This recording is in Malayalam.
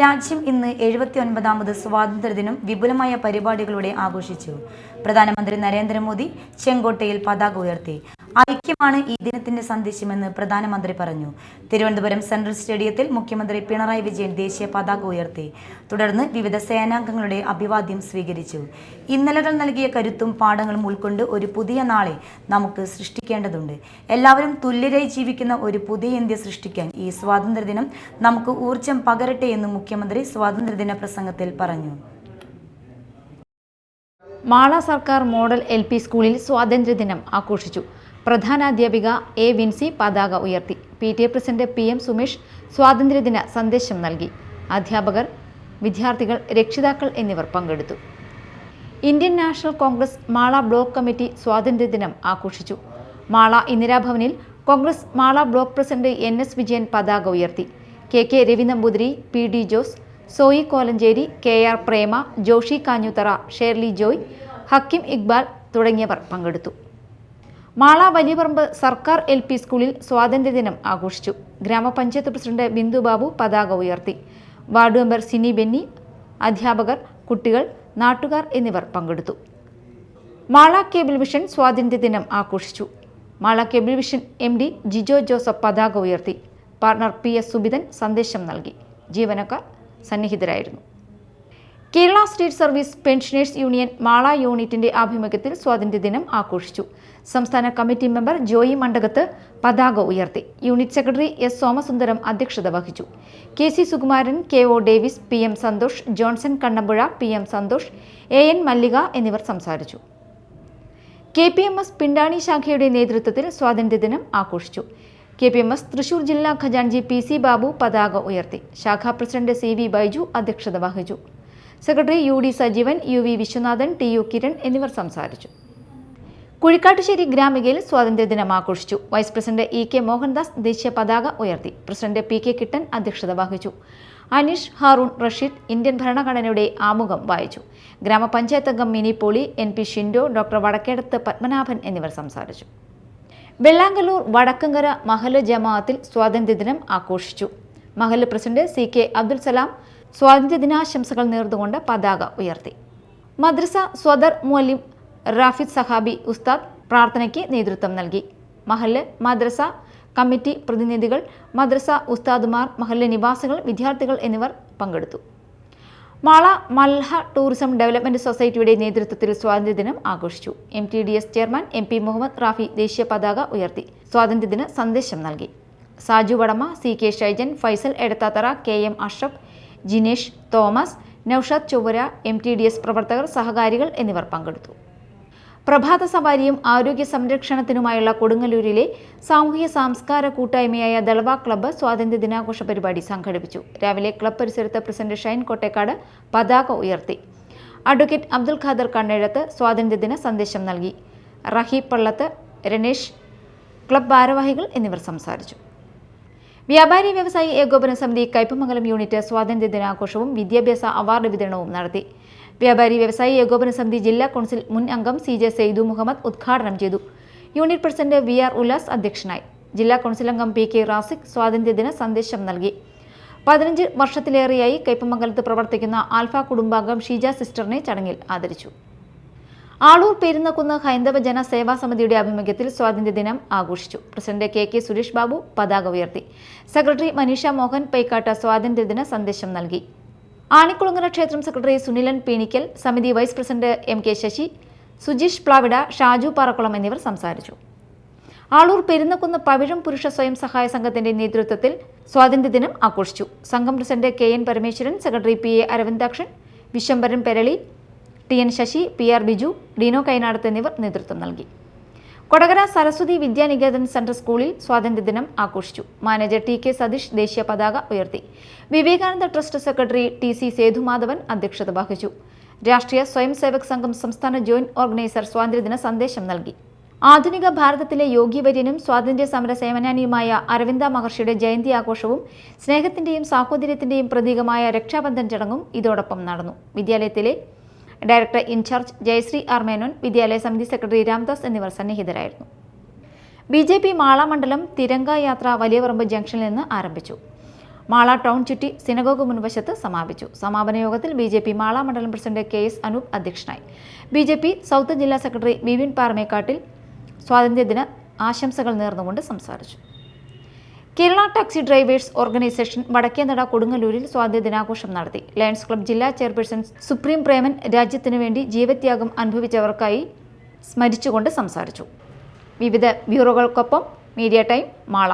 രാജ്യം ഇന്ന് എഴുപത്തി ഒൻപതാമത് സ്വാതന്ത്ര്യദിനം വിപുലമായ പരിപാടികളോടെ ആഘോഷിച്ചു. പ്രധാനമന്ത്രി നരേന്ദ്രമോദി ചെങ്കോട്ടയിൽ പതാക ഉയർത്തി. ഐക്യമാണ് ഈ ദിനത്തിന്റെ സന്ദേശമെന്ന് പ്രധാനമന്ത്രി പറഞ്ഞു. തിരുവനന്തപുരം സെൻട്രൽ സ്റ്റേഡിയത്തിൽ മുഖ്യമന്ത്രി പിണറായി വിജയൻ ദേശീയ പതാക ഉയർത്തി. തുടർന്ന് വിവിധ സേനാംഗങ്ങളുടെ അഭിവാദ്യം സ്വീകരിച്ചു. ഇന്നലകൾ നൽകിയ കരുത്തും പാഠങ്ങളും ഉൾക്കൊണ്ട് ഒരു പുതിയ നാളെ നമുക്ക് സൃഷ്ടിക്കേണ്ടതുണ്ട്. എല്ലാവരും തുല്യരായി ജീവിക്കുന്ന ഒരു പുതിയ ഇന്ത്യ സൃഷ്ടിക്കാൻ ഈ സ്വാതന്ത്ര്യദിനം നമുക്ക് ഊർജം പകരട്ടെ എന്നും മുഖ്യമന്ത്രി സ്വാതന്ത്ര്യദിന പ്രസംഗത്തിൽ പറഞ്ഞു. മാള സർക്കാർ മോഡൽ എൽ പി സ്കൂളിൽ സ്വാതന്ത്ര്യദിനം ആഘോഷിച്ചു. പ്രധാനാധ്യാപിക എ വിൻസി പതാക ഉയർത്തി. P T A president P M Sumesh സ്വാതന്ത്ര്യദിന സന്ദേശം നൽകി. അധ്യാപകർ വിദ്യാർത്ഥികൾ രക്ഷിതാക്കൾ എന്നിവർ പങ്കെടുത്തു. Indian National Congress Mala block committee സ്വാതന്ത്ര്യദിനം ആഘോഷിച്ചു. Mala ഇന്ദിരാഭവനിൽ Congress Mala block president N S Vijayan പതാക ഉയർത്തി. K K Ravi Namboothiri P D Jose Soyi Kolenchery K R Prema Joshy Kanjuthara Shirley Joy Hakkim Iqbal തുടങ്ങിയവർ പങ്കെടുത്തു. മാള വലിയപറമ്പ് സർക്കാർ എൽ പി സ്കൂളിൽ സ്വാതന്ത്ര്യദിനം ആഘോഷിച്ചു. ഗ്രാമപഞ്ചായത്ത് പ്രസിഡന്റ് ബിന്ദു ബാബു പതാക ഉയർത്തി. വാർഡ് മെമ്പർ സിനി ബെന്നി അധ്യാപകർ കുട്ടികൾ നാട്ടുകാർ എന്നിവർ പങ്കെടുത്തു. മാള കേബിൾ വിഷൻ സ്വാതന്ത്ര്യദിനം ആഘോഷിച്ചു. Mala cable vision M D Jijo Joseph പതാക ഉയർത്തി. പാർട്ണർ പി എസ് സുബിതൻ സന്ദേശം നൽകി. ജീവനക്കാർ സന്നിഹിതരായിരുന്നു. Kerala state service pensioners union Mala യൂണിറ്റിന്റെ ആഭിമുഖ്യത്തിൽ സ്വാതന്ത്ര്യദിനം ആഘോഷിച്ചു. സംസ്ഥാന കമ്മിറ്റി മെമ്പർ ജോയി മണ്ഡകത്ത് പതാക ഉയർത്തി. യൂണിറ്റ് സെക്രട്ടറി എസ് സോമസുന്ദരം അധ്യക്ഷത വഹിച്ചു. K C Sukumaran K O Davis P M Santhosh Johnson Kannampuzha P M Santhosh A N Mallika എന്നിവർ സംസാരിച്ചു. K P M S Pindani ശാഖയുടെ നേതൃത്വത്തിൽ സ്വാതന്ത്ര്യദിനം ആഘോഷിച്ചു. K P M S Thrissur ജില്ലാ ഖജാൻജി പി സി ബാബു പതാക ഉയർത്തി. ശാഖാ പ്രസിഡന്റ് സി വി ബൈജു അധ്യക്ഷത വഹിച്ചു. Secretary U D Sajeevan U V Viswanathan T U Kiran എന്നിവർ സംസാരിച്ചു. കുഴിക്കാട്ടുശ്ശേരി ഗ്രാമികയിൽ സ്വാതന്ത്ര്യദിനം ആഘോഷിച്ചു. Vice president E K Mohandas ദേശീയ പതാക ഉയർത്തി. പ്രസിഡന്റ് പി കെ കിട്ടൻ അധ്യക്ഷത വഹിച്ചു. അനീഷ് ഹാറൂൺ റഷീദ് ഇന്ത്യൻ ഭരണഘടനയുടെ ആമുഖം വായിച്ചു. ഗ്രാമപഞ്ചായത്ത് അംഗം Mini Poly N P Shindo doctor Vadakkedath Padmanabhan എന്നിവർ സംസാരിച്ചു. വെള്ളാങ്കല്ലൂർ വടക്കങ്കര മഹൽ ജമാഅത്തിൽ സ്വാതന്ത്ര്യദിനം ആഘോഷിച്ചു. Mahal president C K Abdul Salam സ്വാതന്ത്ര്യദിനാശംസകൾ നേർന്നുകൊണ്ട് പതാക ഉയർത്തി. മദ്രസ സ്വദർ മുഅല്ലിം റാഫിദ് സഹാബി ഉസ്താദ് പ്രാർത്ഥനയ്ക്ക് നേതൃത്വം നൽകി. മഹല്ല് മദ്രസ കമ്മിറ്റി പ്രതിനിധികൾ മദ്രസ ഉസ്താദുമാർ മഹല്ല് നിവാസികൾ വിദ്യാർത്ഥികൾ എന്നിവർ പങ്കെടുത്തു. മാള മൽഹ ടൂറിസം ഡെവലപ്മെന്റ് സൊസൈറ്റിയുടെ നേതൃത്വത്തിൽ സ്വാതന്ത്ര്യദിനം ആഘോഷിച്ചു. M T D S chairman M P Muhammad Rafi ദേശീയ പതാക ഉയർത്തി. സ്വാതന്ത്ര്യദിന സന്ദേശം നൽകി. Saju Vadama C K Shaijan Faisal Edathathara K M Ashraf Jinesh Thomas Noushad Chowwara M T D S പ്രവർത്തകർ സഹകാരികൾ എന്നിവർ പങ്കെടുത്തു. പ്രഭാത സവാരിയും ആരോഗ്യ സംരക്ഷണത്തിനുമായുള്ള കൊടുങ്ങല്ലൂരിലെ സാമൂഹ്യ സാംസ്കാര കൂട്ടായ്മയായ ദളവ ക്ലബ്ബ് സ്വാതന്ത്ര്യ ദിനാഘോഷ പരിപാടി സംഘടിപ്പിച്ചു. രാവിലെ ക്ലബ് പരിസരത്ത് പ്രസിഡന്റ് ഷൈൻ കോട്ടേക്കാട് പതാക ഉയർത്തി. അഡ്വക്കേറ്റ് അബ്ദുൽ ഖാദർ കണ്ണെഴുത്ത് സ്വാതന്ത്ര്യദിന സന്ദേശം നൽകി. റഹീബ് പള്ളത്ത് രണേഷ് ക്ലബ് ഭാരവാഹികൾ എന്നിവർ സംസാരിച്ചു. വ്യാപാരി വ്യവസായി ഏകോപന സമിതി കയ്പമംഗലം യൂണിറ്റ് സ്വാതന്ത്ര്യ ദിനാഘോഷവും വിദ്യാഭ്യാസ അവാർഡ് വിതരണവും നടത്തി. വ്യാപാരി വ്യവസായി ഏകോപന സമിതി ജില്ലാ കൗൺസിൽ മുൻ അംഗം സി ജെ സെയ്ദു മുഹമ്മദ് ഉദ്ഘാടനം ചെയ്തു. Unit president V R Ullas അധ്യക്ഷനായി. ജില്ലാ കൗൺസിൽ അംഗം പി കെ റാസിഖ് സ്വാതന്ത്ര്യദിന സന്ദേശം നൽകി. പതിനഞ്ച് വർഷത്തിലേറെയായി കയ്പമംഗലത്ത് പ്രവർത്തിക്കുന്ന ആൽഫ കുടുംബാംഗം ഷീജ സിസ്റ്ററിനെ ചടങ്ങിൽ ആദരിച്ചു. ആളൂർ പെരുന്നക്കുന്ന് ഹൈന്ദവ ജന സേവാ സമിതിയുടെ ആഭിമുഖ്യത്തിൽ സ്വാതന്ത്ര്യദിനം ആഘോഷിച്ചു. President K K Suresh Babu പതാക ഉയർത്തി. സെക്രട്ടറി മനീഷ മോഹൻ പൈക്കാട്ട സ്വാതന്ത്ര്യദിന സന്ദേശം നൽകി. ആണിക്കുളങ്ങര ക്ഷേത്രം സെക്രട്ടറി സുനിലൻ പീണിക്കൽ സമിതി vice president M K Sasi Sujeesh Plavida Shaju Parakkulam എന്നിവർ സംസാരിച്ചു. ആളൂർ പെരുന്നക്കുന്ന് പവിഴം പുരുഷ സ്വയം സഹായ സംഘത്തിന്റെ നേതൃത്വത്തിൽ സ്വാതന്ത്ര്യദിനം ആഘോഷിച്ചു. സംഘം president K N Parameswaran secretary P A Aravindakshan Viswambaran Perali T N Sasi P R Biju Dino Kainadath എന്നിവർ നേതൃത്വം നൽകി. കൊടകര സരസ്വതി വിദ്യാനികേതൻ സെൻട്രൽ സ്കൂളിൽ സ്വാതന്ത്ര്യദിനം ആഘോഷിച്ചു. മാനേജർ ടി കെ സതീഷ് ദേശീയ പതാക ഉയർത്തി. Vivekananda trust secretary T C Sethumadhavan അധ്യക്ഷത വഹിച്ചു. രാഷ്ട്രീയ സ്വയം സേവക് സംഘം സംസ്ഥാന ജോയിന്റ് ഓർഗനൈസർ സ്വാതന്ത്ര്യദിന സന്ദേശം നൽകി. ആധുനിക ഭാരതത്തിലെ യോഗ്യവര്യനും സ്വാതന്ത്ര്യ സമര സേവനാനിയുമായ അരവിന്ദ മഹർഷിയുടെ ജയന്തി ആഘോഷവും സ്നേഹത്തിന്റെയും സാഹോദര്യത്തിന്റെയും പ്രതീകമായ രക്ഷാബന്ധൻ ചടങ്ങും ഇതോടൊപ്പം നടന്നു. വിദ്യാലയത്തിലെ director in charge Jayasree R Menon വിദ്യാലയ സമിതി സെക്രട്ടറി രാംദാസ് എന്നിവർ സന്നിഹിതരായിരുന്നു. ബി ജെ പി മാള മണ്ഡലം തിരങ്ക യാത്ര വലിയപറമ്പ് ജംഗ്ഷനിൽ നിന്ന് ആരംഭിച്ചു. മാള ടൗൺ ചുറ്റി സിനഗോഗ് മുൻവശത്ത് സമാപിച്ചു. സമാപന യോഗത്തിൽ ബി ജെ പി മാള മണ്ഡലം പ്രസിഡന്റ് കെ എസ് അനൂപ് അധ്യക്ഷനായി. ബി ജെ പി സൗത്ത് ജില്ലാ സെക്രട്ടറി വിവിൻ പാറമേക്കാട്ടിൽ സ്വാതന്ത്ര്യദിന ആശംസകൾ നേർന്നുകൊണ്ട് സംസാരിച്ചു. Kerala taxi drivers organisation Vadakkenada കൊടുങ്ങല്ലൂരിൽ സ്വാതന്ത്ര്യ ദിനാഘോഷം നടത്തി. ലയൺസ് ക്ലബ് ജില്ലാ ചെയർപേഴ്സൺ സുപ്രീം പ്രേമൻ രാജ്യത്തിനു വേണ്ടി ജീവത്യാഗം അനുഭവിച്ചവർക്കായി സ്മരിച്ചുകൊണ്ട് സംസാരിച്ചു. വിവിധ ബ്യൂറോകൾക്കൊപ്പം മീഡിയ ടൈം മാള.